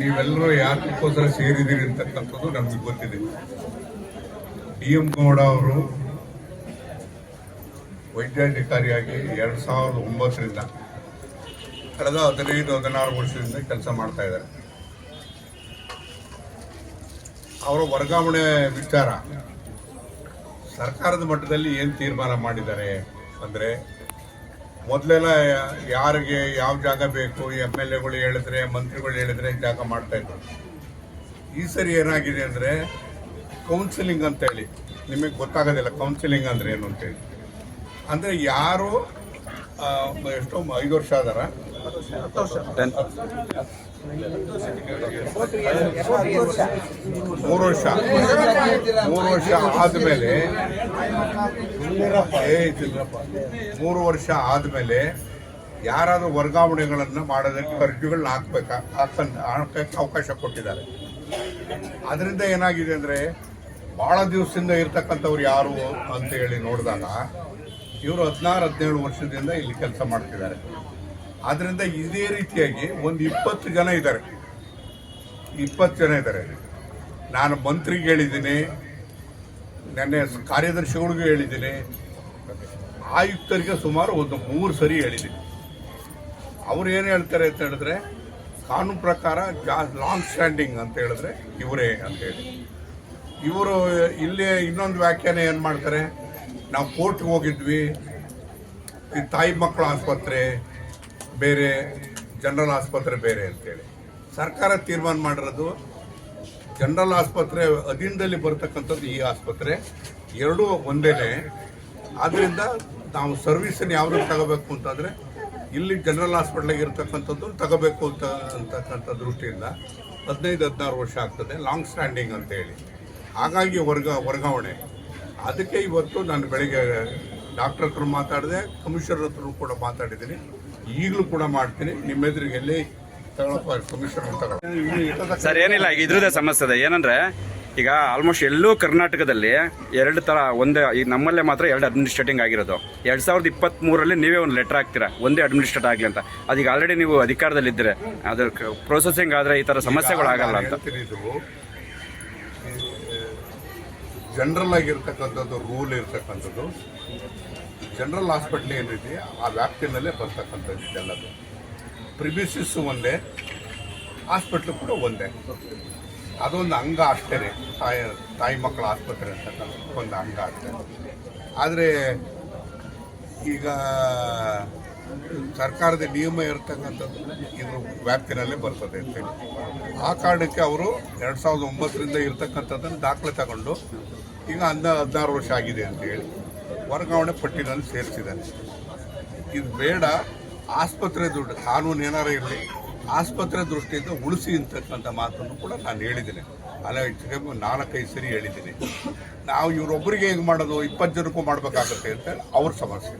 ನೀವೆಲ್ಲರೂ ಯಾತಕ್ಕೋಸ್ಕರ ಸೇರಿದ್ದೀರಿ ಅಂತಕ್ಕಂಥದ್ದು ನಮಗೆ ಗೊತ್ತಿದೆ. ಡಿ ಎಂ ಗೌಡ ಅವರು ವೈದ್ಯಾಧಿಕಾರಿಯಾಗಿ ಎರಡು ಸಾವಿರದ ಒಂಬತ್ತರಿಂದ ಕಳೆದ ಹದಿನೈದು, ಹದಿನಾರು ವರ್ಷದಿಂದ ಕೆಲಸ ಮಾಡ್ತಾ ಇದ್ದಾರೆ. ಅವರ ವರ್ಗಾವಣೆ ವಿಚಾರ ಸರ್ಕಾರದ ಮಟ್ಟದಲ್ಲಿ ಏನು ತೀರ್ಮಾನ ಮಾಡಿದ್ದಾರೆ ಅಂದರೆ ಮೊದಲೆಲ್ಲ ಯಾರಿಗೆ ಯಾವ ಜಾಗ ಬೇಕು ಎಂ ಎಲ್ ಎಗಳು ಹೇಳಿದ್ರೆ, ಮಂತ್ರಿಗಳು ಹೇಳಿದ್ರೆ ಜಾಗ ಮಾಡ್ತಾ ಇದ್ರು. ಈ ಸರಿ ಏನಾಗಿದೆ ಅಂದರೆ ಕೌನ್ಸಿಲಿಂಗ್ ಅಂತೇಳಿ ನಿಮಗೆ ಗೊತ್ತಾಗೋದಿಲ್ಲ ಕೌನ್ಸಿಲಿಂಗ್ ಅಂದರೆ ಏನು ಅಂತೇಳಿ ಅಂದರೆ ಯಾರು ಎಷ್ಟೋ ಐದು ವರ್ಷ ಆದಾರ. ಮೂರು ವರ್ಷ. ಮೂರು ವರ್ಷ ಆದಮೇಲೆ. ಮೂರು ವರ್ಷ ಆದಮೇಲೆ ಯಾರಾದರೂ ವರ್ಗಾವಣೆಗಳನ್ನು ಮಾಡೋದಕ್ಕೆ ಅರ್ಜಿಗಳನ್ನ ಹಾಕ್ಬೇಕಾ ಹಾಕಂತ ಹಾಕಕ್ಕೆ ಅವಕಾಶ ಕೊಟ್ಟಿದ್ದಾರೆ. ಅದರಿಂದ ಏನಾಗಿದೆ ಅಂದರೆ ಭಾಳ ದಿವಸದಿಂದ ಇರ್ತಕ್ಕಂಥವ್ರು ಯಾರು ಅಂತ ಹೇಳಿ ನೋಡಿದಾಗ ಇವರು ಹದಿನಾರು, ಹದಿನೇಳು ವರ್ಷದಿಂದ ಇಲ್ಲಿ ಕೆಲಸ ಮಾಡ್ತಿದ್ದಾರೆ. ಆದ್ದರಿಂದ ಇದೇ ರೀತಿಯಾಗಿ ಒಂದು ಇಪ್ಪತ್ತು ಜನ ಇದ್ದಾರೆ. ಇಪ್ಪತ್ತು ಜನ ಇದ್ದಾರೆ. ನಾನು ಮಂತ್ರಿಗೆ ಹೇಳಿದ್ದೀನಿ, ನೆನ್ನೆ ಕಾರ್ಯದರ್ಶಿಗಳಿಗೂ ಹೇಳಿದ್ದೀನಿ, ಆಯುಕ್ತರಿಗೆ ಸುಮಾರು ಒಂದು ಮೂರು ಸರಿ ಹೇಳಿದ್ದೀನಿ. ಅವ್ರು ಏನು ಹೇಳ್ತಾರೆ ಅಂತ ಹೇಳಿದ್ರೆ, ಕಾನೂನು ಪ್ರಕಾರ ಜಾ ಲಾಂಗ್ ಸ್ಟ್ಯಾಂಡಿಂಗ್ ಅಂತ ಹೇಳಿದ್ರೆ ಇವರೇ ಅಂತ ಹೇಳಿ. ಇವರು ಇಲ್ಲಿ ಇನ್ನೊಂದು ವ್ಯಾಖ್ಯಾನ ಏನು ಮಾಡ್ತಾರೆ? ನಾವು ಕೋರ್ಟ್ಗೆ ಹೋಗಿದ್ವಿ. ಈ ತಾಯಿ ಮಕ್ಕಳ ಆಸ್ಪತ್ರೆ, ಬೇರೆ ಜನರಲ್ ಆಸ್ಪತ್ರೆ ಬೇರೆ ಅಂತೇಳಿ. ಸರ್ಕಾರ ತೀರ್ಮಾನ ಮಾಡಿರೋದು ಜನರಲ್ ಆಸ್ಪತ್ರೆ ಅಧೀನದಲ್ಲಿ ಬರ್ತಕ್ಕಂಥದ್ದು ಈ ಆಸ್ಪತ್ರೆ ಎರಡೂ ಒಂದೇನೆ. ಆದ್ದರಿಂದ ನಾವು ಸರ್ವಿಸನ್ನು ಯಾವ್ದು ತಗೋಬೇಕು ಅಂತಂದರೆ ಇಲ್ಲಿ ಜನರಲ್ ಹಾಸ್ಪಿಟ್ಲಿಗೆ ಇರ್ತಕ್ಕಂಥದ್ದು ತಗೋಬೇಕು ಅಂತ ಅಂತಕ್ಕಂಥ ದೃಷ್ಟಿಯಿಂದ ಹದಿನೈದು, ಹದಿನಾರು ವರ್ಷ ಆಗ್ತದೆ. ಲಾಂಗ್ ಸ್ಟ್ಯಾಂಡಿಂಗ್ ಅಂತ ಹೇಳಿ ಹಾಗಾಗಿ ವರ್ಗ ವರ್ಗಾವಣೆ. ಅದಕ್ಕೆ ಇವತ್ತು ನಾನು ಬೆಳಿಗ್ಗೆ ಡಾಕ್ಟರ್ ಹತ್ರ ಮಾತಾಡಿದೆ ಕಮಿಷನರ್ ಹತ್ರ ಕೂಡ ಮಾತಾಡಿದ್ದೀನಿ. ಈಗಲೂ ಕೂಡ ಮಾಡ್ತೀನಿ. ನಿಮ್ಮ ಎದುರಿಗೆ ಎಲ್ಲಿ ತಗೊಳಪ್ಪ ಕಮಿಷನರ್ ತಗೊಳ್ಳಿ ಸರ್ ಏನಿಲ್ಲ ಈಗ ಇದ್ರದೇ ಸಮಸ್ಯೆ ಇದೆ. ಏನಂದ್ರೆ ಈಗ ಆಲ್ಮೋಸ್ಟ್ ಎಲ್ಲೂ ಕರ್ನಾಟಕದಲ್ಲಿ ಎರಡು ತರ ಒಂದೇ ಈಗ ನಮ್ಮಲ್ಲೇ ಮಾತ್ರ ಎರಡು ಅಡ್ಮಿನಿಸ್ಟ್ರೇಟಿಂಗ್ ಆಗಿರೋದು. ಎರಡ್ ಸಾವಿರದ ಇಪ್ಪತ್ತ್ ಮೂರರಲ್ಲಿ ನೀವೇ ಒಂದು ಲೆಟರ್ ಹಾಕ್ತೀರಾ? ಒಂದೇ ಅಡ್ಮಿನಿಸ್ಟ್ರೇಟ್ ಆಗಲಿ ಅಂತ. ಅದೀಗ ಆಲ್ರೆಡಿ ನೀವು ಅಧಿಕಾರದಲ್ಲಿ ಇದ್ದರೆ ಅದ್ರ ಪ್ರೊಸೆಸಿಂಗ್ ಆದರೆ ಈ ಥರ ಸಮಸ್ಯೆಗಳು ಆಗಲ್ಲ ಅಂತ. ಜನರಲ್ ಆಗಿರ್ತಕ್ಕಂಥದ್ದು ರೂಲ್ ಇರ್ತಕ್ಕಂಥದ್ದು. ಜನರಲ್ ಹಾಸ್ಪಿಟ್ಲ್ ಏನಿದೆ, ಆ ವ್ಯಾಪ್ತಿನಲ್ಲೇ ಬರ್ತಕ್ಕಂಥದ್ದು ಇದೆಲ್ಲದು. ಪ್ರಿಮಿಸಿಸ್ ಒಂದೇ, ಹಾಸ್ಪಿಟ್ಲು ಕೂಡ ಒಂದೇ. ಅದೊಂದು ಅಂಗ ಅಷ್ಟೇ ತಾಯಿ ತಾಯಿ ಮಕ್ಕಳ ಆಸ್ಪತ್ರೆ ಅಂತಕ್ಕಂಥ ಒಂದು ಅಂಗ ಅಷ್ಟೇ. ಆದರೆ ಈಗ ಸರ್ಕಾರದ ನಿಯಮ ಇರ್ತಕ್ಕಂಥದ್ದು ಇದ್ರ ವ್ಯಾಪ್ತಿನಲ್ಲೇ ಬರ್ತದೆ ಅಂತೇಳಿ ಆ ಕಾರಣಕ್ಕೆ ಅವರು ಎರಡು ಸಾವಿರದ ಒಂಬತ್ತರಿಂದ ಇರ್ತಕ್ಕಂಥದ್ದನ್ನು ದಾಖಲೆ ತಗೊಂಡು ಈಗ ಹನ್ನ ಹದಿನಾರು ವರ್ಷ ಆಗಿದೆ ಅಂತ ಹೇಳಿ ವರ್ಗಾವಣೆ ಪಟ್ಟಿನಲ್ಲಿ ಸೇರಿಸಿದ್ದಾನೆ. ಇದು ಬೇಡ, ಆಸ್ಪತ್ರೆ ದುಡ್ಡು, ಕಾನೂನು ಏನಾರ ಇರಲಿ, ಆಸ್ಪತ್ರೆ ದೃಷ್ಟಿಯಿಂದ ಉಳಿಸಿ ಅಂತಕ್ಕಂಥ ಮಾತನ್ನು ಕೂಡ ನಾನು ಹೇಳಿದ್ದೀನಿ. ಅಲ್ಲ ಹೆಚ್ಚು ನಾಲ್ಕೈದು ಸರಿ ಹೇಳಿದ್ದೀನಿ. ನಾವು ಇವರೊಬ್ಬರಿಗೆ ಹೇಗೆ ಮಾಡೋದು, ಇಪ್ಪತ್ತು ಜನಕ್ಕೂ ಮಾಡಬೇಕಾಗುತ್ತೆ ಅಂತ ಅವ್ರ ಸಮಸ್ಯೆ.